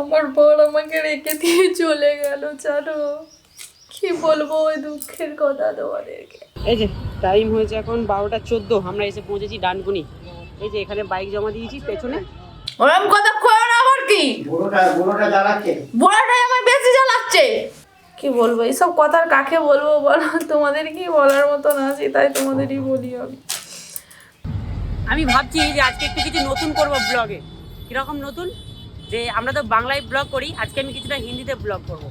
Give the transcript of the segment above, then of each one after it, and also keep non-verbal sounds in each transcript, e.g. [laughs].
আমার বর আমাকে রেখে দিয়ে চলে গেল জানো? কি বলব ওই দুঃখের কথা তোমাদেরকে? এই যে টাইম হয়েছে এখন বারোটা চোদ্দ আমরা এসে পৌঁছেছি ডানকুনি। এই যে এখানে বাইক জমা দিয়েছি পেছনে। ওরম কথা কয়ো না আমার কি? বুড়োটা বুড়োটা জ্বালাচ্ছে। বুড়াটাই আমার বেশি জ্বালাচ্ছে। কি বলব এইসব কথার কাকে বলব বলো? তোমাদের কি বলার মতন আছে তাই তোমাদেরই বলি আমি। আমি ভাবছি যে আজকে একটু কিছু নতুন করব ব্লগে কীরকম নতুন? যে আমরা তো বাংলায় ব্লগ করি আজকে আমি কিছুটা হিন্দিতে ব্লগ করব।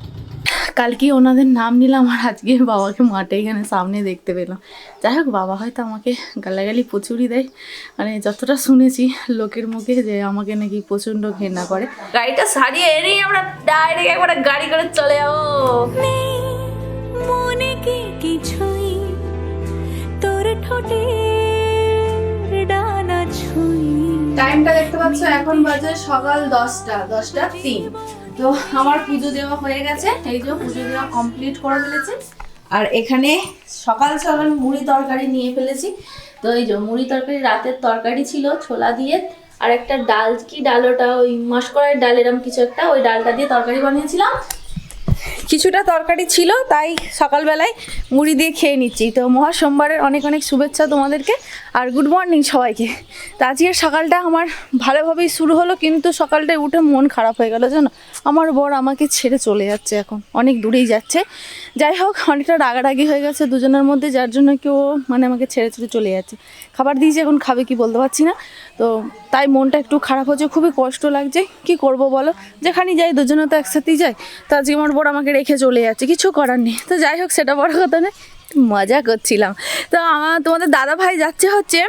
কালকে ওনাদের নাম নিলাম আর আজকে বাবাকে মাঠে এখানে সামনে দেখতে পেলাম। যাই হোক বাবা হয়তো আমাকে গালাগালি প্রচুরই দেয়। মানে যতটা শুনেছি লোকের মুখে যে আমাকে নাকি প্রচণ্ড ঘেন্না করে। গাড়িটা সারিয়ে এনেই আমরা ডাইরেক্ট একবারে গাড়ি করে চলে যাব। মনে কি কিছুই? তোর ঠোঁটে টাইমটা দেখতে পাচ্ছ, এখন বাজে সকাল দশটা দশটা তিন। তো আমার পুজো দেওয়া হয়ে গেছে, এই যে পুজো দেওয়া কমপ্লিট করে ফেলেছি। আর এখানে সকাল সকাল মুড়ি তরকারি নিয়ে ফেলেছি। তো এই যে মুড়ি তরকারি রাতের তরকারি ছিল ছোলা দিয়ে, আর একটা ডাল, কি ডাল ওটা? ওই মাসকড়াই ডাল, এরম কিছু একটা, ওই ডালটা দিয়ে তরকারি বানিয়েছিলাম। কিছুটা তরকারি ছিল, তাই সকালবেলায় মুড়ি দিয়ে খেয়ে নিচ্ছি। তো মহা সোমবারের অনেক অনেক শুভেচ্ছা তোমাদেরকে, আর গুড মর্নিং সবাইকে। তো আজকের সকালটা আমার ভালোভাবেই শুরু হলো, কিন্তু সকালটায় উঠে মন খারাপ হয়ে গেল, জানো? আমার বর আমাকে ছেড়ে চলে যাচ্ছে এখন, অনেক দূরেই যাচ্ছে। যাই হোক, অনেকটা রাগারাগি হয়ে গেছে দুজনের মধ্যে, যার জন্য কেউ মানে আমাকে ছেড়ে ছেড়ে চলে যাচ্ছে। খাবার দিয়েছি, এখন খাবে কি বলতে পারছি না। তো তাই মনটা একটু খারাপ হচ্ছে খুবই কষ্ট লাগছে। কি করব বলো? যেখানে যাই, দুজনে তো একসাথেই যাই। তো আজকে আমার বড় আমাকে রেখে চলে যাচ্ছে কিছু করার নেই। তো যাই হোক সেটা বড় কথা একটু মজা করছিলাম। তো আমার, তোমাদের দাদা ভাই যাচ্ছে হচ্ছে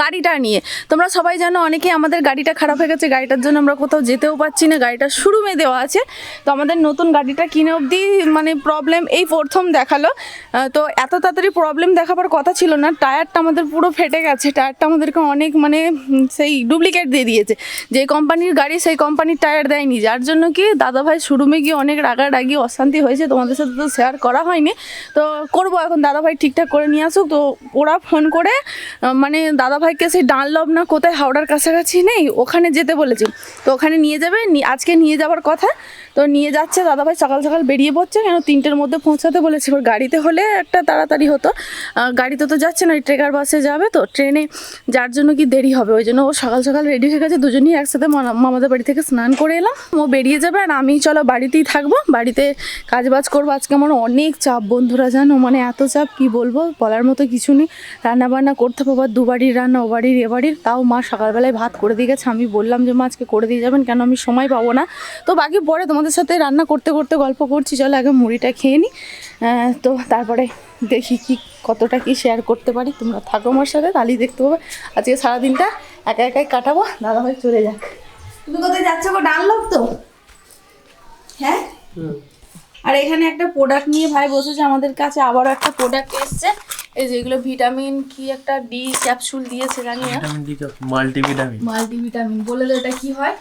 গাড়িটা নিয়ে। তোমরা সবাই জানো অনেকেই আমাদের গাড়িটা খারাপ হয়ে গেছে, গাড়িটার জন্য আমরা কোথাও যেতেও পারছি না, গাড়িটা শুরুমে দেওয়া আছে। তো আমাদের নতুন গাড়িটা কিনে অবধি মানে প্রবলেম এই প্রথম দেখাল। তো এত তাড়াতাড়ি প্রবলেম দেখাবার কথা ছিল না, টায়ারটা আমাদের পুরো ফেটে গেছে, টায়ারটা আমাদেরকে অনেক মানে সেই ডুপ্লিকেট দিয়ে দিয়েছে। যে কোম্পানির গাড়ি, সেই কোম্পানির টায়ার দেয়নি। যার জন্য কি দাদা ভাই শোরুমে গিয়ে অনেক রাগারাগি, অশান্তি হয়েছে, তোমাদের সাথে তো শেয়ার করা হয়নি। তো করব। এখন দাদা ভাই ঠিকঠাক করে নিয়ে আসুক। তো ওরা ফোন করে মানে দাদা ভাইকে সেই ডানলভ না কোথায় হাওড়ার কাছাকাছি নেই, ওখানে যেতে বলেছি। তো ওখানে নিয়ে যাবে আজকে নিয়ে যাওয়ার কথা। তো নিয়ে যাচ্ছে দাদা ভাই সকাল সকাল বেরিয়ে পড়ছে। কেন তিনটের মধ্যে পৌঁছাতে বলেছে। এবার গাড়িতে হলে একটা তাড়াতাড়ি হতো। গাড়িতে তো যাচ্ছে না ট্রেকার বাসে যাবে তো। ট্রেনে যার জন্য কি দেরি হবে? ওই জন্য ও সকাল সকাল রেডি হয়ে গেছে। দুজনেই একসাথে মামা- মামাদের বাড়ি থেকে স্নান করে এলাম। ও বেরিয়ে যাবে আর আমি চলো বাড়িতেই থাকব। বাড়িতে কাজ বাজ করব। আজকে আমার অনেক চাপ, বন্ধুরা জানো? মানে এত চাপ, কি বলব? বলার মতো কিছু নেই। রান্না বান্না করতে হবে, আবার দু রান্না ও বাড়ির এ বাড়ির তাও মা সকালবেলায় ভাত করে দিয়ে গেছে। আমি বললাম যে, মা, আজকে করে দিয়ে যাবেন? কেন? আমি সময় পাবো না। তো বাকি পরে তোমাদের সাথে রান্না করতে করতে গল্প করছি। চলো আগে মুড়িটা খেয়ে নিই তো তারপরে দেখি কি, কতটা কি শেয়ার করতে পারি। তোমরা থাকো আমার সাথে, তাহলেই দেখতে পাবে। আজকে সারাদিনটা একা একাই কাটাবো। দাদা ভাই চলে যাক। তুমি কোথায় যাচ্ছ গো? ডানলোক তো? হ্যাঁ? আর এখানে একটা প্রোডাক্ট নিয়ে ভাই বসেছে আমাদের কাছে আবারও একটা প্রোডাক্ট এসছে। এই যেগুলো ভিটামিন কি একটা ডি ক্যাপসুল দিয়েছে জানি না। ভিটামিন ডি মাল্টিভিটামিন মাল্টিভিটামিন বলে দাও এটা কি হয়?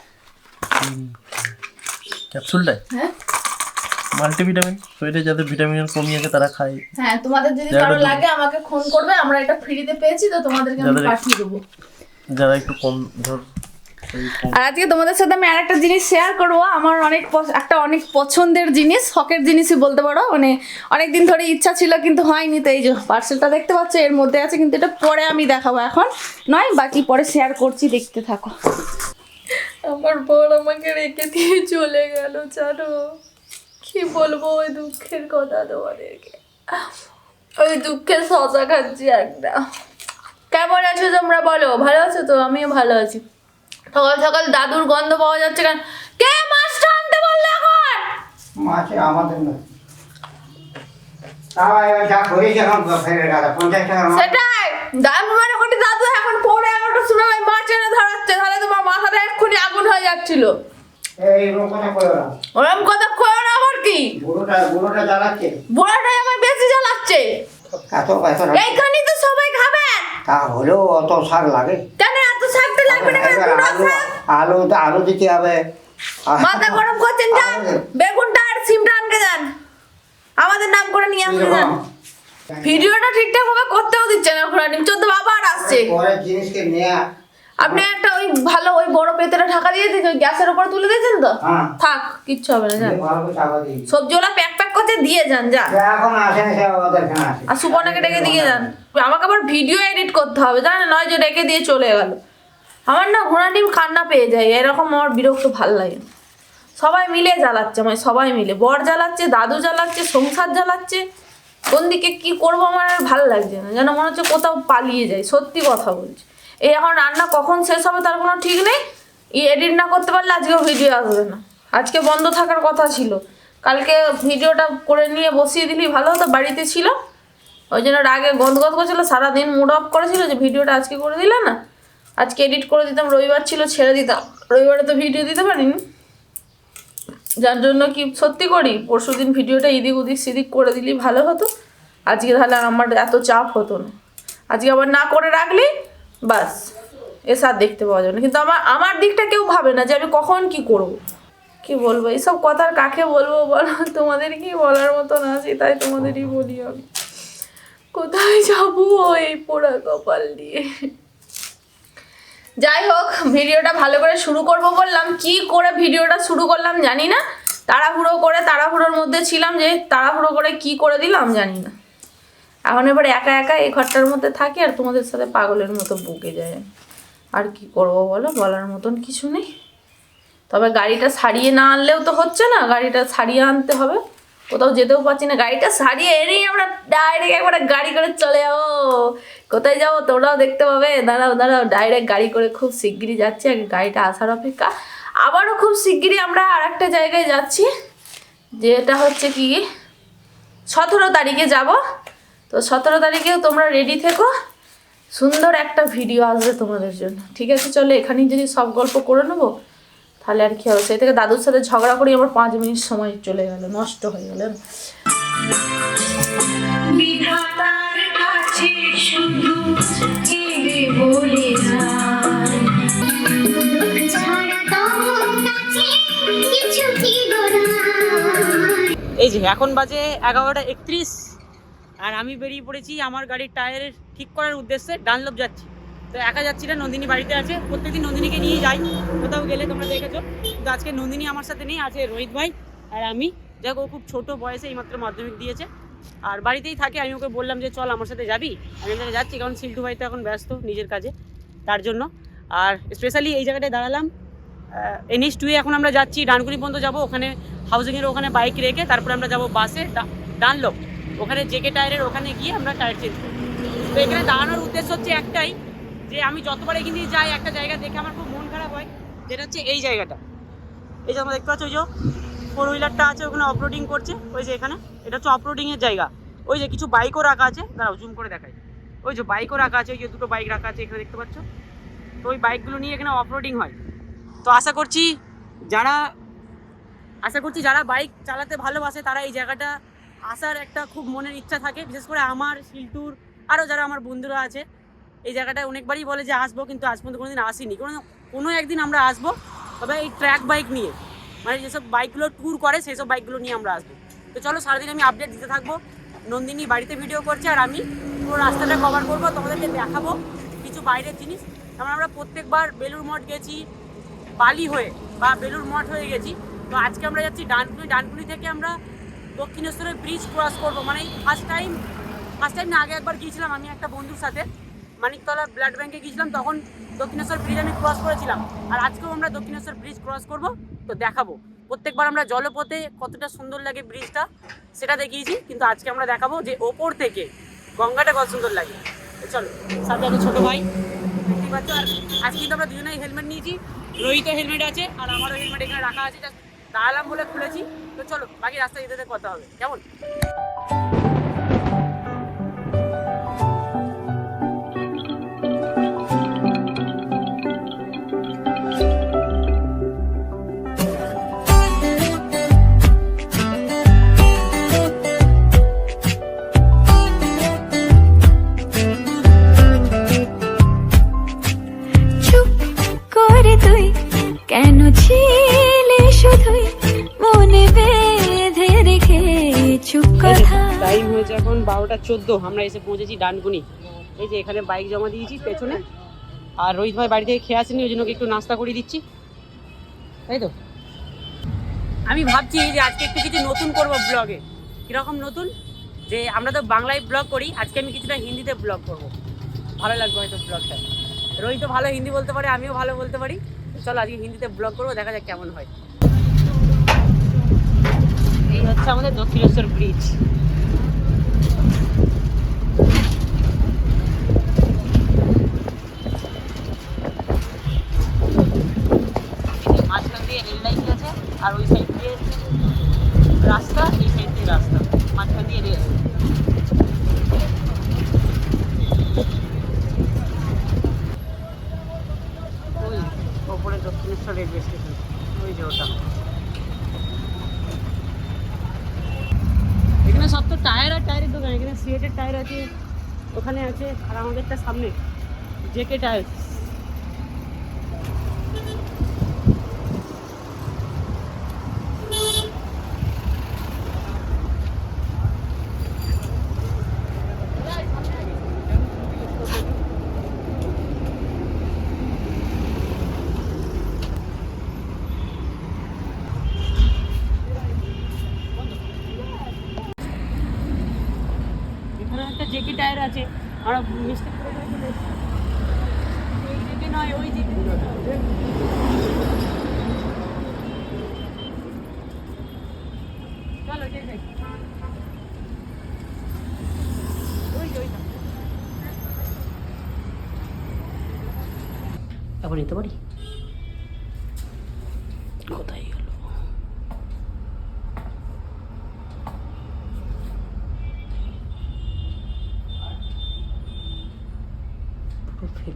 ক্যাপসুলটাই হ্যাঁ। মাল্টিভিটামিন শরীরে যাদের ভিটামিনের কমি আছে তারা খায়। হ্যাঁ তোমাদের যদি কারও লাগে আমাকে ফোন করবে আমরা এটা ফ্রিতে পেয়েছি তো তোমাদেরকে আমি পাঠিয়ে দেবো। যারা একটু কম ধর আর আজকে তোমাদের সাথে আমি আরেকটা জিনিস শেয়ার করব। আমার অনেক একটা অনেক পছন্দের জিনিস শখের জিনিসই বলতে পারো। মানে অনেক দিন ধরে ইচ্ছা ছিল কিন্তু হয়নি তো এই যে পার্সেলটা দেখতে পাচ্ছ এর মধ্যে আছে কিন্তু এটা পরে আমি দেখাবো এখন। নয় বাকি পরে শেয়ার করছি দেখতে থাকো। আমার বর আমাকে রেখে দিয়ে চলে গেল জানো? কি বলব ওই দুঃখের কথা তোমাদেরকে। ওই দুঃখের সজা খাচ্ছি একটা কেমন আছো তোমরা বলো? ভালো আছো তো? আমিও ভালো আছি। সকাল সকাল দাদুর গন্ধ পাওয়া যাচ্ছে কেন? কে মাছটা আনতে বললে এখন? মাছে আমাদের না। সেটাই। দাদু মানে কোটি দাদু এখন পৌনে এগারোটা শুনে ওই মাছ এনে ধরাচ্ছে। তাহলে তোমার মাথাটা এক্ষুনি আগুন হয়ে যাচ্ছিল। এই রকম কথা করো ওরম কথা কয়ো না আবার কি? বুড়োটা বুড়োটা জ্বালাচ্ছে। বুড়াটাই আমার বেশি জ্বালাচ্ছে। এত। তো সবাই খাবেন তা হলেও অত শাক লাগে। কেন এত শাকটা লাগবে না আলু আলু তো আলু দিতে হবে। মাথা গরম করছেন যান। বেগুনটা আর সিমটা আনকে যান। আমাদের নাম করে নিয়ে আসতে যান। ভিডিওটা ঠিকঠাক ভাবে করতেও দিচ্ছে না ঘোরানি চোদ্দ বাবা আর আসছে। পরে জিনিসকে নেয়া আপনি একটা ওই ভালো ওই বড় পেতেটা ঢাকা দিয়ে দিয়েছেন ওই গ্যাসের উপর তুলে দিয়েছেন তো? হ্যাঁ। থাক কিচ্ছু হবে না যান। দিয়েছি সবজিওয়ালা প্যাক প্যাক করতে দিয়ে যান যান। আর সুপর্ণাকে ডেকে দিয়ে যান। আমাকে আবার ভিডিও এডিট করতে হবে জানেন নয় যে ডেকে দিয়ে চলে গেল। আমার না ঘোড়া ডিম কান্না পেয়ে যায় এরকম আমার বিরক্ত ভালো লাগে সবাই মিলে জ্বালাচ্ছে আমায় সবাই মিলে। বর জ্বালাচ্ছে দাদু জ্বালাচ্ছে সংসার জ্বালাচ্ছে। কোন দিকে কি করব আমার আর ভালো লাগছে না। যেন মনে হচ্ছে কোথাও পালিয়ে যায় সত্যি কথা বলছি। এই এখন রান্না কখন শেষ হবে তার কোনো ঠিক নেই। এডিট না করতে পারলে আজকে ভিডিও আসবে না। আজকে বন্ধ থাকার কথা ছিল। কালকে ভিডিওটা করে নিয়ে বসিয়ে দিলি ভালো হতো, বাড়িতে ছিল। ওই জন্য রাগে গন্ধ গন্ধ করছিল, সারাদিন মুড অফ করেছিল যে ভিডিওটা আজকে করে দিলে না। আজকে এডিট করে দিতাম, রবিবার ছিল, ছেড়ে দিতাম। রবিবারে তো ভিডিও দিতে পারিনি। যার জন্য কি সত্যি করি পরশু দিন ভিডিওটা এদিক ওদিক সেদিক করে দিলি ভালো হতো। আজকে তাহলে আমার এত চাপ হতো না। আজকে আবার না করে রাখলি বাস এসে আর দেখতে পাওয়া যাবে না। কিন্তু আমার আমার দিকটা কেউ ভাবে না যে আমি কখন কি করব। কি বলব, এইসব কথার কাকে বলব বলো? তোমাদের কি বলার মতো না তাই তোমাদেরই বলি আমি। কোথায় যাব এই পোড়া কপাল দিয়ে? যাই হোক, ভিডিওটা ভালো করে শুরু করব বললাম। কি করে ভিডিওটা শুরু করলাম জানি না। তাড়াহুড়ো করে, তাড়াহুড়োর মধ্যে ছিলাম যে, তাড়াহুড়ো করে কি করে দিলাম জানি না। এখন এবার একা একা এই ঘরটার মধ্যে থাকি আর তোমাদের সাথে পাগলের মতো বুকে যায়। আর কি করব বলো? বলার মতন কিছু নেই। তবে গাড়িটা সারিয়ে না আনলেও তো হচ্ছে না, গাড়িটা সারিয়ে আনতে হবে। কোথাও যেতেও পারছি না, গাড়িটা সারিয়ে এনেই আমরা ডাইরেক্ট একবারে গাড়ি করে চলে যাব। কোথায় যাব তোমরাও দেখতে পাবে। দাঁড়াও দাঁড়াও ডাইরেক্ট গাড়ি করে খুব শিগগিরই যাচ্ছি আর গাড়িটা আসার অপেক্ষা। আবারও খুব শিগগিরই আমরা আর একটা জায়গায় যাচ্ছি, যেটা হচ্ছে কি, সতেরো তারিখে যাব। তো সতেরো তারিখেও তোমরা রেডি থেকো। সুন্দর একটা ভিডিও আসবে তোমাদের জন্য। ঠিক আছে চলো এখানেই যদি সব গল্প করে নেব তাহলে আর কি হবে? সেই থেকে দাদুর সাথে ঝগড়া করি আমার পাঁচ মিনিট সময় চলে গেল নষ্ট হয়ে গেল। বিধাতার কাছে শুধু বলে এই যে এখন বাজে এগারোটা একত্রিশ। আর আমি বেরিয়ে পড়েছি আমার গাড়ির টায়ার ঠিক করার উদ্দেশ্যে ডানলোপ যাচ্ছি। তো একা যাচ্ছি না, নন্দিনী বাড়িতে আছে। প্রত্যেকদিন নন্দিনীকে নিয়ে যাই। কোথাও গেলে তোমরা দেখেছ। কিন্তু আজকে নন্দিনী আমার সাথে নেই, আছে রোহিত ভাই আর আমি। দেখো ও খুব ছোট বয়সে এইমাত্র মাধ্যমিক দিয়েছে। আর বাড়িতেই থাকে, আমি ওকে বললাম যে, চল আমার সাথে যাবি? আমি জায়গায় যাচ্ছি। কারণ সিল্টু ভাই তো এখন ব্যস্ত নিজের কাজে, তার জন্য। আর স্পেশালি এই জায়গাটায় দাঁড়ালাম। এনএস টুয়ে এখন আমরা যাচ্ছি। ডানকুনি পর্যন্ত যাব। ওখানে হাউজিংয়ের ওখানে বাইক রেখে তারপরে আমরা যাব বাসে ডা- ডানলোপ। ওখানে জেকে টায়ারের ওখানে গিয়ে আমরা টায়ার চেঞ্জ করব তো এখানে দাঁড়ানোর উদ্দেশ্য হচ্ছে একটাই, যে আমি যতবার এখানে যাই একটা জায়গা দেখে আমার খুব মন খারাপ হয়, যেটা হচ্ছে এই জায়গাটা। এই যে আমরা দেখতে পাচ্ছি, ওই যে ফোর হুইলারটা আছে, ওখানে অফরোডিং করছে, ওই যে এখানে, এটা হচ্ছে অফরোডিংয়ের জায়গা। ওই যে কিছু বাইকও রাখা আছে, দাঁড়াও জুম করে দেখাই। ওই যে বাইকও রাখা আছে, ওই যে দুটো বাইক রাখা আছে, এখানে দেখতে পাচ্ছ? তো ওই বাইকগুলো নিয়ে এখানে অফরোডিং হয়। তো আশা করছি যারা, আশা করছি যারা বাইক চালাতে ভালোবাসে, তারা এই জায়গাটা আসার একটা খুব মনের ইচ্ছা থাকে, বিশেষ করে আমার শিলটুর, আরও যারা আমার বন্ধুরা আছে, এই জায়গাটায় অনেকবারই বলে যে আসব, কিন্তু আজ পর্যন্ত কোনোদিন আসিনি। কোনো কোনো একদিন আমরা আসব, তবে এই ট্র্যাক বাইক নিয়ে মানে যেসব বাইকগুলো ট্যুর করে সেই সব বাইকগুলো নিয়ে আমরা আসব। তো চলো, সারাদিন আমি আপডেট দিতে থাকব। নন্দিনী বাড়িতে ভিডিও করছে আর আমি পুরো রাস্তাটা কভার করব, তোমাদেরকে দেখাবো কিছু বাইরের জিনিস। যেমন আমরা প্রত্যেকবার বেলুর মঠ গেছি, বালি হয়ে, বা বেলুর মঠ হয়ে গেছি। তো আজকে আমরা যাচ্ছি ডানকুনি ডানকুনি থেকে আমরা দক্ষিণেশ্বরের ব্রিজ ক্রস করব। মানে ফার্স্ট টাইম ফার্স্ট টাইম না, আগে একবার গিয়েছিলাম আমি একটা বন্ধুর সাথে। মানিকতলা ব্লাড ব্যাংকে গিয়েছিলাম, তখন দক্ষিণেশ্বর ব্রিজ আমি ক্রস করেছিলাম। আর আজকেও আমরা দক্ষিণেশ্বর ব্রিজ ক্রস করব, তো দেখাবো। প্রত্যেকবার আমরা জলপথে কতটা সুন্দর লাগে ব্রিজটা সেটা দেখিয়েছি, কিন্তু আজকে আমরা দেখাবো যে ওপর থেকে গঙ্গাটা কত সুন্দর লাগে। চলো, সাথে আছে ছোটো ভাই, দেখতেই পাচ্ছ। আর আজকে কিন্তু আমরা দুজনেই হেলমেট নিয়েছি রোহিত হেলমেট আছে, আর আমারও হেলমেট এখানে রাখা আছে দাঁড়ালাম বলে খুলেছি। তো চলো বাকি রাস্তায় যেতে কথা হবে। কেমন? চোদ্দ, আমরা এসে পৌঁছেছি ডানকুনি। এই যে এখানে বাইক জমা দিয়েছি পেছনে। আর রোহিত ভাই বাড়ি থেকে খেয়ে আসেনি, ওই জন্য একটু নাস্তা করিয়ে দিচ্ছি। তাই তো? আমি ভাবছি যে আজকে একটু কিছু নতুন করব ব্লগে। কীরকম নতুন? যে আমরা তো বাংলায় ব্লগ করি, আজকে আমি কিছুটা হিন্দিতে ব্লগ করব। ভালো লাগবে হয়তো ব্লগটা। রোহিত তো ভালো হিন্দি বলতে পারে, আমিও ভালো বলতে পারি। চলো আজকে হিন্দিতে ব্লগ করব, দেখা যাক কেমন হয়। এই হচ্ছে আমাদের দক্ষিণেশ্বর ব্রিজ মাঝখান দিয়ে রেল লাইন গেছে আর ওই সাইড দিয়ে রাস্তা, এই সাইড দিয়ে রাস্তা। মাঝখান দিয়ে রেল ওপরে দক্ষিণেশ্বর রেলওয়ে স্টেশন ওই যে ওটা। এখানে সব তো টায়ার আর টায়ারের দোকান। এখানে সিয়েটের টায়ার আছে, ওখানে আছে, আর আমাদেরটা সামনে জেকে টায়ার আমরা জেকে নয় ওই জেকে চলো যাই। যাই এখন নিতে পারি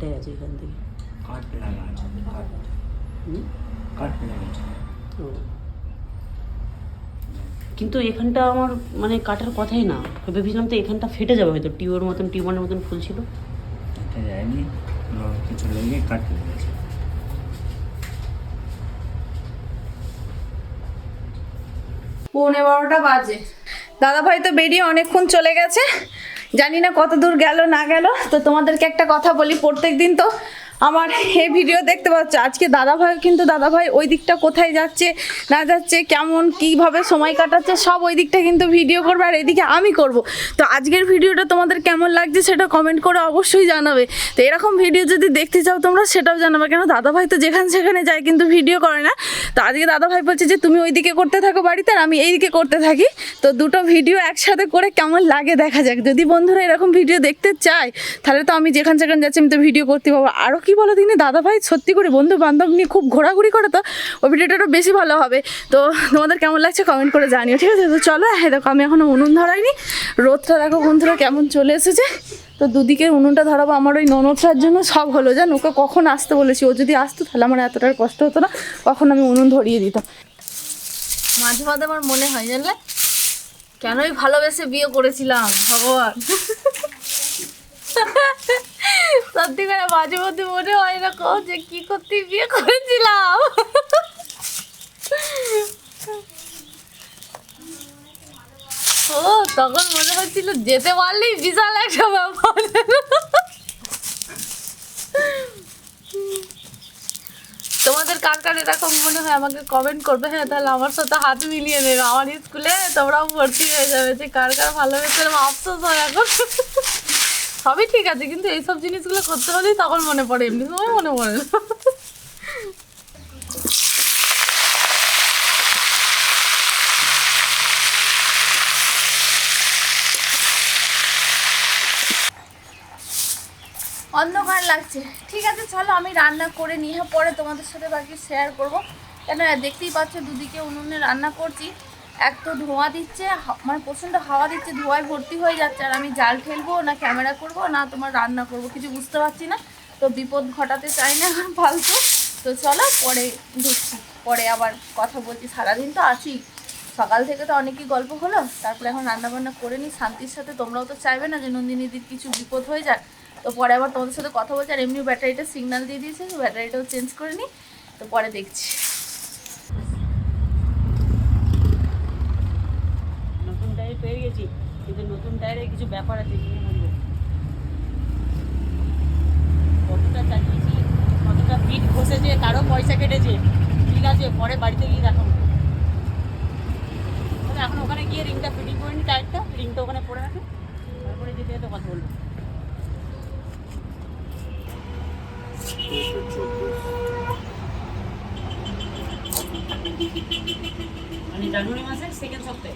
ফেটে গেছে এখান থেকে। কাট লাগা আছে কাট কাট লাগা ও। কিন্তু এখানটা আমার মানে কাটার কথাই না। ভেবেছিলাম তো এখানটা ফেটে যাবে হয়তো টিউবের মতন টিউবারের মতন ফুল ছিল। এটা যায়নি কিছু লেগে কাট লেগেছে পৌনে বারোটা বাজে। দাদা ভাই তো বেরিয়ে অনেকক্ষণ চলে গেছে। জানি না কত দূর গেল, না গেল, তো তোমাদেরকে একটা কথা বলি প্রত্যেক দিন তো আমার এ ভিডিও দেখতে পাচ্ছ, আজকে দাদা ভাই কিন্তু দাদা ভাই ওই দিকটা কোথায় যাচ্ছে, না যাচ্ছে, কেমন, কীভাবে সময় কাটাচ্ছে, সব ওই দিকটা কিন্তু ভিডিও করবে আর এদিকে আমি করব। তো আজকের ভিডিওটা তোমাদের কেমন লাগছে সেটা কমেন্ট করে অবশ্যই জানাবে। তো এরকম ভিডিও যদি দেখতে চাও তোমরা সেটাও জানাবে, কেন দাদা ভাই তো যেখানে সেখানে যায় কিন্তু ভিডিও করে না। তো আজকে দাদা ভাই বলছে যে, তুমি ওইদিকে করতে থাকো বাড়িতে আর আমি এইদিকে করতে থাকি। তো দুটো ভিডিও একসাথে করে কেমন লাগে দেখা যাক। যদি বন্ধুরা এরকম ভিডিও দেখতে চায়, তাহলে তো আমি যেখানে সেখানে যাচ্ছি আমি তো ভিডিও করতে পারব আরও কি বলো দিনে দাদা ভাই সত্যি করে বন্ধু বান্ধব নিয়ে খুব ঘোরাঘুরি করে তো, ওই ভিডিওটা আরও বেশি ভালো হবে। তো তোমাদের কেমন লাগছে কমেন্ট করে জানিও, ঠিক আছে? তো চলো হ্যাঁ দেখো, আমি এখনও উনুন ধরাইনি। রোদটা দেখো বন্ধুরা কেমন চলে এসেছে। তো দুদিকে উনুনটা ধরাবো, আমার ওই ননদটার জন্য সব হলো। জান, ওকে কখন আসতে বলেছি, ও যদি আসতো তাহলে আমার এতটার কষ্ট হতো না, কখন আমি উনুন ধরিয়ে দিতাম। মাঝে মাঝে আমার মনে হয়, জানলে? কেনই ভালোবেসে বিয়ে করেছিলাম, ভগবান। [laughs] সত্যি করে মাঝে মধ্যে মনে হয় এরকম যে কি করতে বিয়ে করেছিলাম। ও, তখন মনে হচ্ছিল যেতে পারলেই বিশাল একটা ব্যাপার। তোমাদের কার কার এরকম মনে হয় আমাকে কমেন্ট করবে? হ্যাঁ তাহলে আমার সাথে হাত মিলিয়ে নেবে। আমার স্কুলে তোমরাও ভর্তি হয়ে যাবে। যে কার কার ভালোবেসে এরকম আফসোস হয় এখন। সবই ঠিক আছে, কিন্তু এইসব জিনিসগুলো করতে হলেই তখন মনে পড়ে, এমনি সময় মনে পড়ে না। অন্ধকার লাগছে। ঠিক আছে, চলো আমি রান্না করে নিয়ে পরে তোমাদের সাথে বাকি শেয়ার করব। কেন, দেখতেই পাচ্ছ দুদিকে উনুনে রান্না করছি। এক তো ধোঁয়া দিচ্ছে মানে প্রচণ্ড হাওয়া দিচ্ছে, ধোঁয়ায় ভর্তি হয়ে যাচ্ছে। আর আমি জাল ঠেলবো না ক্যামেরা করব, না তোমার রান্না করব, কিছু বুঝতে পারছি না। তো বিপদ ঘটাতে চাই না [laughs] ফালতু তো চলো, পরে ঢুকছি পরে আবার কথা বলছি। সারাদিন তো আছি সকাল থেকে তো অনেকই গল্প হলো, তারপরে এখন রান্না বান্না করে নিই। শান্তির সাথে তোমরাও তো চাইবে না যে নন্দিনীদির কিছু বিপদ হয়ে যাক। তো পরে আবার তোমাদের সাথে কথা বলছি, আর এমনি ব্যাটারিটা সিগন্যাল দিয়ে দিয়েছে ব্যাটারিটাও চেঞ্জ করে নিই। তো পরে দেখছি নতুন টায়ার পেয়ে গেছি কিন্তু নতুন টায়ারে কিছু ব্যাপার আছে, কি বলব? কতটা চালিয়েছি পয়সা কেটেছে, ঠিক আছে, পরে বাড়িতে গিয়ে তাহলে এখন ওখানে গিয়ে রিংটা ফিটিং করে নি টায়ারটা রিংটা ওখানে পড়ে রাখে তারপরে যেতে যেতে কথা বলব। মানে জানুয়ারি মাসের সেকেন্ড সপ্তাহে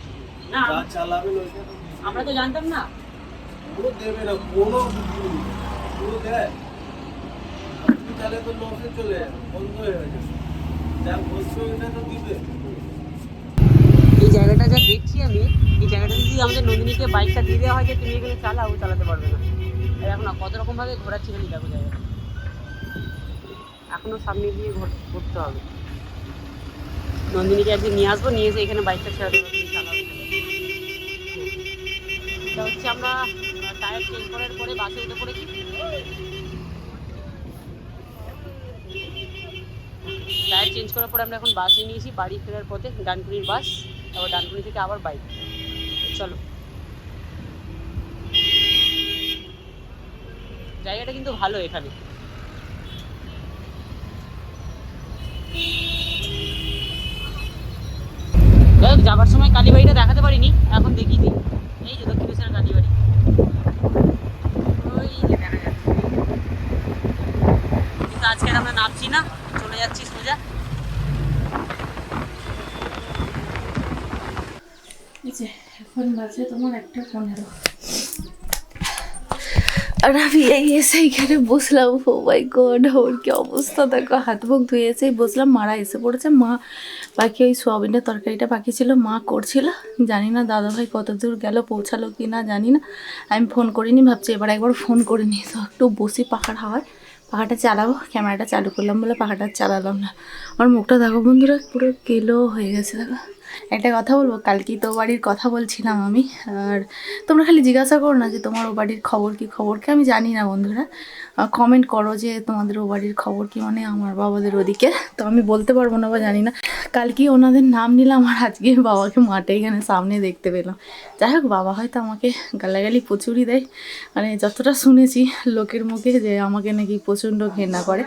না চালাবেন আমরা তো জানতাম না। পুরো দেবে না কোনো পুরো দেয়। আপনি তাহলে তো লসে চলে বন্ধ হয়ে যাবে যা বসছে ওইটা তো দিবে। এই জায়গাটা যা দেখছি আমি এই জায়গাটা যদি আমাদের নন্দিনীকে বাইকটা দিয়ে দেওয়া হয় যে তুমি এখানে চালাও ও চালাতে পারবে না। আর এখন কত রকম ভাবে ঘোরাচ্ছি খালি দেখো জায়গাটা। এখনও সামনে দিয়ে ঘোর- ঘুরতে হবে। নন্দিনীকে একদিন নিয়ে আসব নিয়ে এসে এখানে বাইকটা ছেড়ে দেবো তুমি চালাও। এটা হচ্ছে আমরা টায়ার চেঞ্জ করার পরে বাসে উঠে পড়েছি। টায়ার চেঞ্জ করার পরে আমরা এখন বাসে নিয়েছি, বাড়ি ফেরার পথে, ডানকুনির বাস, তারপর ডানকুনি থেকে আবার বাইক। চলো। জায়গাটা কিন্তু ভালো এখানে। যাবার সময় কালীবাড়িটা দেখাতে পারিনি, এখন দেখিয়ে দিই। আজকে আমরা নামছি না চলে যাচ্ছি সোজা এখন বাজে তোমার একটা পনেরো আর আমি এই এসে এখানে বসলাম ও মাই গড ওর কি অবস্থা? দেখো, হাত মুখ ধুয়েছে বসলাম, মারা এসে পড়েছে, মা বাকি ওই সোয়াবিনের তরকারিটা বাকি ছিল, মা করছিল। জানি না দাদাভাই কত দূর গেল, পৌঁছালো কি না জানি না। আমি ফোন করিনি, ভাবছি এবার একবার ফোন করে নিই তো একটু বসি পাখার হাওয়ায়। পাখাটা চালাবো, ক্যামেরাটা চালু করলাম বলে পাখাটা চালালাম না। আমার মুখটা দেখো বন্ধুরা, পুরো কেলো হয়ে গেছে, দেখো। একটা কথা বলব? কালকেই তো বাড়ির কথা বলছিলাম আমি। আর তোমরা খালি জিজ্ঞাসা করো না যে তোমার ও বাড়ির খবর কি খবর? কি আমি জানি না বন্ধুরা। কমেন্ট করো যে তোমাদের ও বাড়ির খবর কি? মানে আমার বাবাদের ওদিকে। তো আমি বলতে পারব না বা জানি না। কালকে ওনাদের নাম নিলাম আর আজকে বাবাকে মাঠে এখানে সামনে দেখতে পেলাম। যাই হোক, বাবা হয়তো আমাকে গালাগালি প্রচুরই দেয়। মানে যতটা শুনেছি লোকের মুখে যে আমাকে নাকি প্রচণ্ড ঘেন্না করে।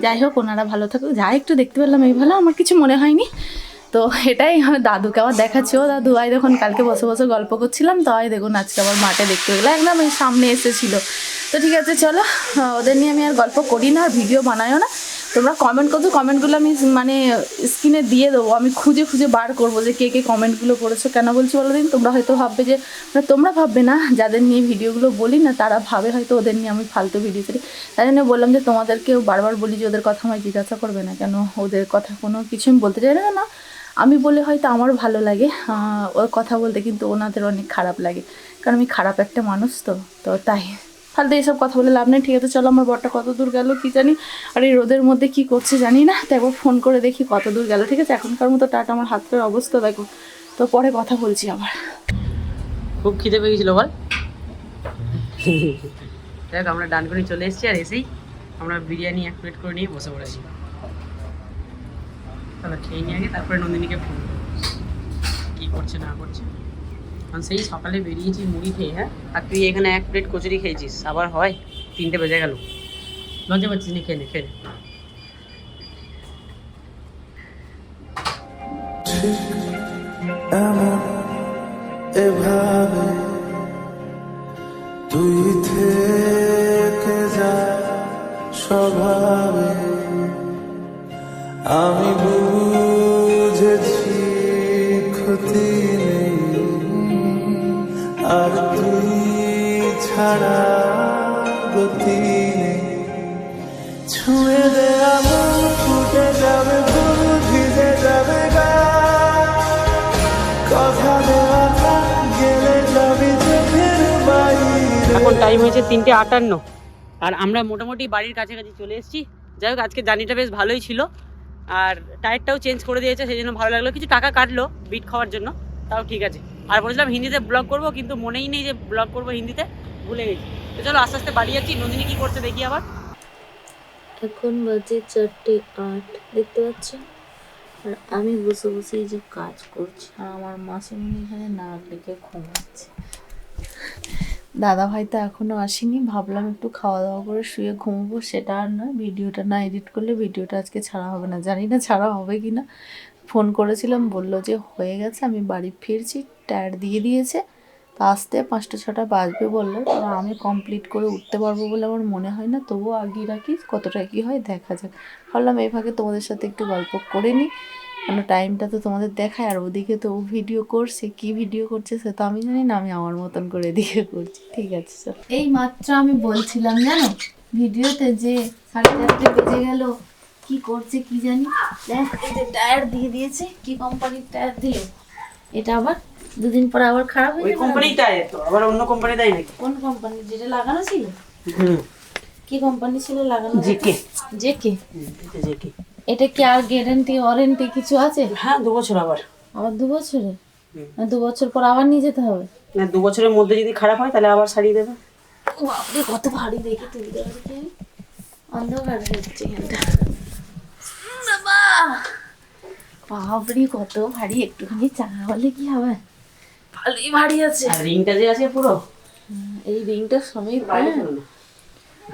যাই হোক, ওনারা ভালো থাকুক। যা একটু দেখতে পেলাম, এই ভালো। আমার কিছু মনে হয়নি। তো এটাই আমার দাদুকে। আবার দেখাচ্ছি, ও দাদু, আয় দেখুন, কালকে বসে বসে গল্প করছিলাম, তো আয় দেখুন, আজকে আবার মাঠে দেখতে পেল একদম এই সামনে এসেছিল। তো ঠিক আছে, চলো ওদের নিয়ে আমি আর গল্প করি না, আর ভিডিও বানাইও না। তোমরা কমেন্ট করছ কমেন্টগুলো আমি মানে স্ক্রিনে দিয়ে দেবো। আমি খুঁজে খুঁজে বার করব যে কে কে কমেন্টগুলো করেছ কেন বলছি বলো দিন তোমরা হয়তো ভাববে যে মানে তোমরা ভাববে না, যাদের নিয়ে ভিডিওগুলো বলি না, তারা ভাবে হয়তো ওদের নিয়ে আমি ফালতু ভিডিও করি। তাই জন্য বললাম যে তোমাদেরকেও বারবার বলি যে, ওদের কথা আমায় জিজ্ঞাসা করবে না কেন? ওদের কথা কোনো কিছু আমি বলতে চাই না না আমি বলে হয়তো আমার ভালো লাগে ওর কথা বলতে কিন্তু ওনাদের অনেক খারাপ লাগে। কারণ আমি খারাপ একটা মানুষ তো তো তাই। ফালতু এইসব কথা বলে লাভ নেই ঠিক আছে চলো আমার বরটা কত দূর গেল কি জানি? আর এই রোদের মধ্যে কি করছে জানি না। তো একবার ফোন করে দেখি কত দূর গেল ঠিক আছে? এখনকার মতো টাটা আমার হাতের অবস্থা দেখো। তো পরে কথা বলছি আবার। খুব খিদে পেয়ে গেছিল বল। [laughs] দেখ আমরা ডানকুনি চলে এসেছি আর এসেই আমরা বিরিয়ানি এক প্লেট করে নিয়ে বসে পড়েছি। তাহলে খেয়ে নিয়ে আগে তারপরে নন্দিনীকে ফোন কী করছে না করছে? কারণ সেই সকালে বেরিয়েছি মুড়ি খেয়ে হ্যাঁ? আর তুই এখানে এক প্লেট কচুরি খেয়েছিস আবার হয়? তিনটে বেজে গেল। লজ্জা পাচ্ছিস না? খেয়ে নে খেয়ে নে। এভাবে টাইম হয়েছে তিনটে আটান্ন। আর আমরা মোটামুটি বাড়ির কাছাকাছি চলে এসেছি। যাই হোক, আজকে জার্নিটা বেশ ভালোই ছিল। আর টায়ারটাও চেঞ্জ করে দিয়েছে, সেই জন্য ভালো লাগল। কিছু টাকা কাটলো বিট খাওয়ার জন্য, তাও ঠিক আছে। আর বলেছিলাম হিন্দিতে ব্লগ করব, কিন্তু মনেই নেই যে ব্লগ করব হিন্দিতে, ভুলে গেছি। তো চলো আস্তে আস্তে বাড়ি যাচ্ছি। নন্দিনী কি করছে দেখি আবার। এখন বাজে চারটে আট, দেখতে পাচ্ছ? আর আমি বসে বসে এই যে কাজ করছি, আর আমার মাসিমণি এখানে নাক ডেকে ঘুমাচ্ছে। দাদা ভাই তো এখনও আসেনি, ভাবলাম একটু খাওয়া দাওয়া করে শুয়ে ঘুমবো, সেটা আর নয়, ভিডিওটা না এডিট করলে ভিডিওটা আজকে ছাড়া হবে না, জানি না ছাড়া হবে কি না ফোন করেছিলাম, বলল যে হয়ে গেছে, আমি বাড়ি ফিরছি, টায়ার দিয়ে দিয়েছে, তা আসতে পাঁচটা ছটা বাজবে বলল, তো আমি কমপ্লিট করে উঠতে পারব বলে আমার মনে হয় না, তবুও আগিয়ে রাখি, কতটা কী হয় দেখা যাক। ভাবলাম এই ফাঁকে তোমাদের সাথে একটু গল্প করে নিই কেন টাইমটা তো তোমাদের দেখায় আর ওদিকে তো ও ভিডিও করছে কি ভিডিও করছে সে তো আমি জানি না আমি আমার মতন করে এদিকে করছি। ঠিক আছে স্যার এই মাত্র আমি বলছিলাম জানো? ভিডিওতে যে সাড়ে চারটে বেজে গেল কি করছে কি জানি? দেখ এই যে টায়ার দিয়ে দিয়েছে কি কোম্পানির টায়ার দিল? এটা আবার দুদিন পর আবার খারাপ হয়ে ওই যাবে? কোম্পানির টায়ার তো আবার অন্য কোম্পানি দেয় নাকি? কোন কোম্পানি যেটা লাগানো ছিল? হুম। কি কোম্পানি ছিল লাগানো? জেকে জেকে জেকে এটা কি আর গ্যারান্টি ওয়ারেন্টি কিছু আছে? হ্যাঁ দু বছর আবার। আবার দু বছরে? না দু বছর পর আবার নিয়ে যেতে হবে? না দু বছরের মধ্যে যদি খারাপ হয় তাহলে আবার সারিয়ে দেবে। বাপরে কত ভারী দেখে তুই দেখে অন্ধকার হচ্ছে এখানটা। বাবা! বাপরে কত ভারী একটুখানি চাঙা হলে কি হবে? ভালোই ভারী আছে। রিংটা যে আছে পুরো। এই রিংটা হ্যাঁ। না।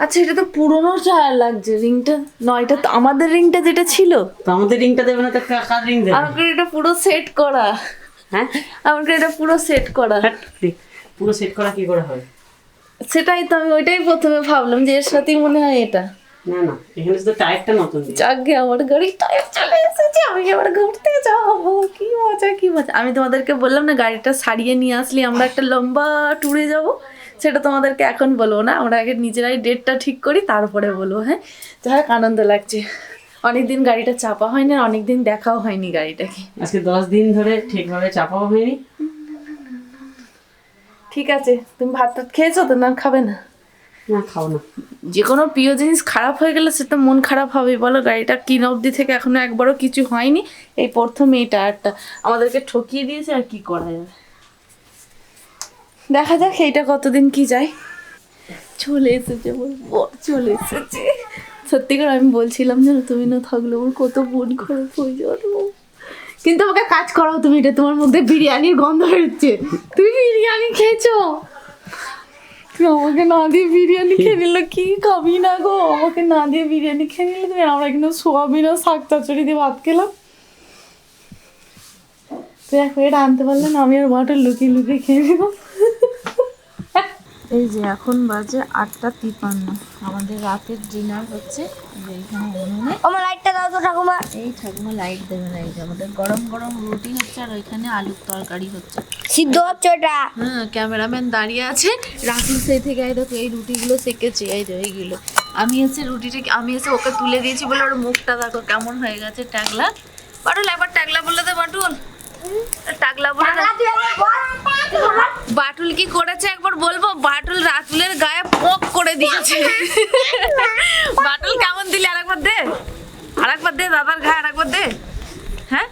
আচ্ছা এটা তো পুরোনো টায়ার লাগছে। রিংটা নয় এটা তো আমাদের রিংটা যেটা ছিল। তো আমাদের রিংটা দেবে না তো কার রিং দেবে? আমাকে এটা পুরো সেট করা। হ্যাঁ? আমাকে এটা পুরো সেট করা। পুরো সেট করা কি করে হয়? সেটাই তো আমি ওইটাই প্রথমে ভাবলাম যে এর সাথেই মনে হয় এটা। না না এখানে শুধু টায়ারটা নতুন। যাকে আমার গাড়ি টায়ার চলে এসেছে আমি এবার ঘুরতে যাব। কি মজা কি মজা। আমি তোমাদেরকে বললাম না গাড়িটা সারিয়ে নিয়ে আসলে আমরা একটা লম্বা ট্যুরে যাব। সেটা তোমাদেরকে এখন বলব না। আমরা আগে নিজেরাই ডেটটা ঠিক করি তারপরে বলব হ্যাঁ? যাই হোক আনন্দ লাগছে। অনেকদিন গাড়িটা চাপা হয়নি আর অনেকদিন দেখাও হয়নি গাড়িটাকে। আজকে দশ দিন ধরে ঠিকভাবে চাপাও হয়নি। ঠিক আছে তুমি ভাত টাত খেয়েছো তো? না খাবে না? না খাও না। যে কোনো প্রিয় জিনিস খারাপ হয়ে গেলে সেটা মন খারাপ হবে। বলো গাড়িটা কিনা অবধি থেকে এখনও একবারও কিছু হয়নি। এই প্রথম এই টায়ারটা আমাদেরকে ঠকিয়ে দিয়েছে আর কি করা যাবে? দেখা যাক এইটা কতদিন কি যায়। চলে এসেছে বল বর চলে এসেছে। সত্যি করে আমি বলছিলাম যেন তুমি না থাকলে ওর কত মন খারাপ হয়ে যাবে। কিন্তু আমাকে কাজ করাও তুমি এটা তোমার মধ্যে বিরিয়ানির গন্ধ হচ্ছে। তুমি বিরিয়ানি খেয়েছো? তুই আমাকে না দিয়ে বিরিয়ানি খেয়ে নিল কি খাবি না গো? আমাকে না দিয়ে বিরিয়ানি খেয়ে নিলে তুমি আমরা কিন্তু সোয়াবিন আর শাক চচ্চড়ি দিয়ে ভাত খেলাম। তুই এক প্লেট আনতে পারলে না আমি আর মাটা লুকিয়ে লুকিয়ে খেয়ে নিলাম এই যে এখন বাজে আটটা তিপান্ন। আমাদের রাতের ডিনার হচ্ছে এই এইখানে উনুনে আমার লাইটটা দাও তো ঠাকুমা। এই ঠাকুমা লাইট দেবে না এই যে আমাদের গরম গরম রুটি হচ্ছে আর ওইখানে আলুর তরকারি হচ্ছে। সিদ্ধ হচ্ছে ওটা। হ্যাঁ ক্যামেরাম্যান দাঁড়িয়ে আছে। রাহুল সেই থেকে এই দেখো এই রুটিগুলো সেকেছে এই যে এইগুলো। আমি এসে রুটিটা আমি এসে ওকে তুলে দিয়েছি বলে ওর মুখটা দেখো কেমন হয়ে গেছে ট্যাগলা বাটুল একবার ট্যাগলা বলে দে বাটুল বলে বাটুল কি করেছে? একবার বলব বাটুল রাতুলের গায়ে পোক করে দিয়েছে। [laughs] বাটুল কেমন দিলি? আরেকবার দে। আরেকবার দে দাদার গায়ে আরেকবার দে। হ্যাঁ?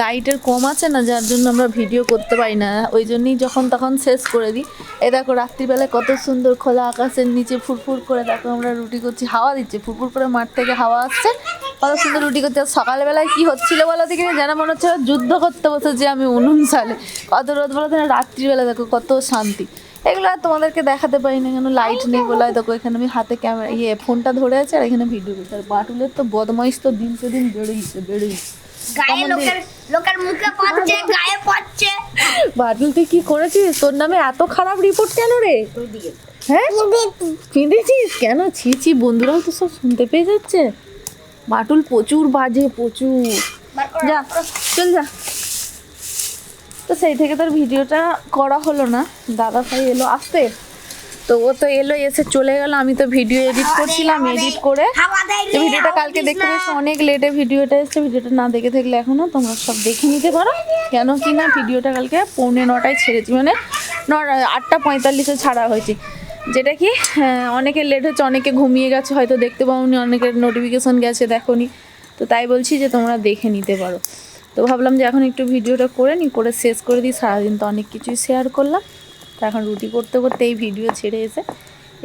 লাইটের কম আছে না, যার জন্য আমরা ভিডিও করতে পারি না। ওই জন্যই যখন তখন শেষ করে দিই। এ দেখো রাত্রিবেলা কত সুন্দর খোলা আকাশের নিচে ফুরফুর করে দেখো আমরা রুটি করছি, হাওয়া দিচ্ছে। ফুরফুর করে মাঠ থেকে হাওয়া আসছে। কত সুন্দর রুটি করছে। আর সকালবেলায় কি হচ্ছিল বলো দেখি যেন মনে হচ্ছে যুদ্ধ করতে বসেছি আমি উনুন সালে কত রোদ বলো তো রাত্রিবেলা দেখো, কত শান্তি। এগুলো আর তোমাদেরকে দেখাতে পারি না কেন লাইট নেই বলে। দেখো, এখানে আমি হাতে ক্যামেরা ইয়ে ফোনটা ধরে আছে আর এখানে ভিডিও করছি। আর বাটুলের তো বদমাইশ তো দিনকে দিন বেড়েইছে বেড়েইছে গায়ে লোকের লোকের মুখে পড়ছে গায়ে পড়ছে। বাটুল তুই কি করেছিস? তোর নামে এত খারাপ রিপোর্ট কেন রে? হ্যাঁ? কেঁদেছিস কেন? ছি ছি বন্ধুরাও তো সব শুনতে পেয়ে যাচ্ছে। বাটুল প্রচুর বাজে প্রচুর। যা চল যা। তো সেই থেকে তোর ভিডিওটা করা হলো না। দাদা ভাই এলো আসতে। তো ও তো এলো এসে চলে গেল। আমি তো ভিডিও এডিট করছিলাম এডিট করে। ভিডিওটা কালকে দেখতে পেয়েছি অনেক লেটে ভিডিওটা এসেছে। ভিডিওটা না দেখে থাকলে এখনও তোমরা সব দেখে নিতে পারো। কেন কি না ভিডিওটা কালকে পৌনে নটায় ছেড়েছি। মানে ন আটটা পঁয়তাল্লিশে ছাড়া হয়েছে। যেটা কি হ্যাঁ, অনেকের লেট হচ্ছে অনেকে ঘুমিয়ে গেছে হয়তো দেখতে পাওনি অনেকের নোটিফিকেশন গেছে দেখোনি। তো তাই বলছি যে তোমরা দেখে নিতে পারো। তো ভাবলাম যে এখন একটু ভিডিওটা করে নিই করে শেষ করে দিই। সারাদিন তো অনেক কিছুই শেয়ার করলাম। তো এখন রুটি করতে করতে এই ভিডিও ছেড়ে এসে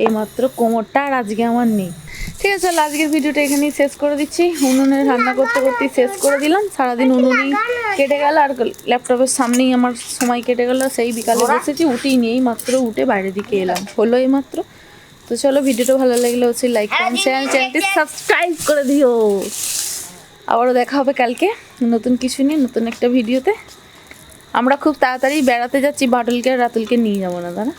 এইমাত্র কোমরটা আর আজকে আমার নেই। ঠিক আছে আজকের ভিডিওটা এখানেই শেষ করে দিচ্ছি। উনুনে রান্না করতে করতেই শেষ করে দিলাম। সারাদিন উনুনেই কেটে গেল আর ল্যাপটপের সামনেই আমার সময় কেটে গেল। সেই বিকালে বসেছি, উঠেই নিয়েই মাত্র উঠে বাইরের দিকে এলাম। হলো এই মাত্র তো চলো, ভিডিওটা ভালো লাগলে হচ্ছে লাইক শেয়ার চ্যানেলটি সাবস্ক্রাইব করে দিও। আবারও দেখা হবে কালকে নতুন কিছু নিয়ে, নতুন একটা ভিডিওতে। আমরা খুব তাড়াতাড়ি বেড়াতে যাচ্ছি বাটুলকে রাতুলকে নিয়ে যাব না দাদা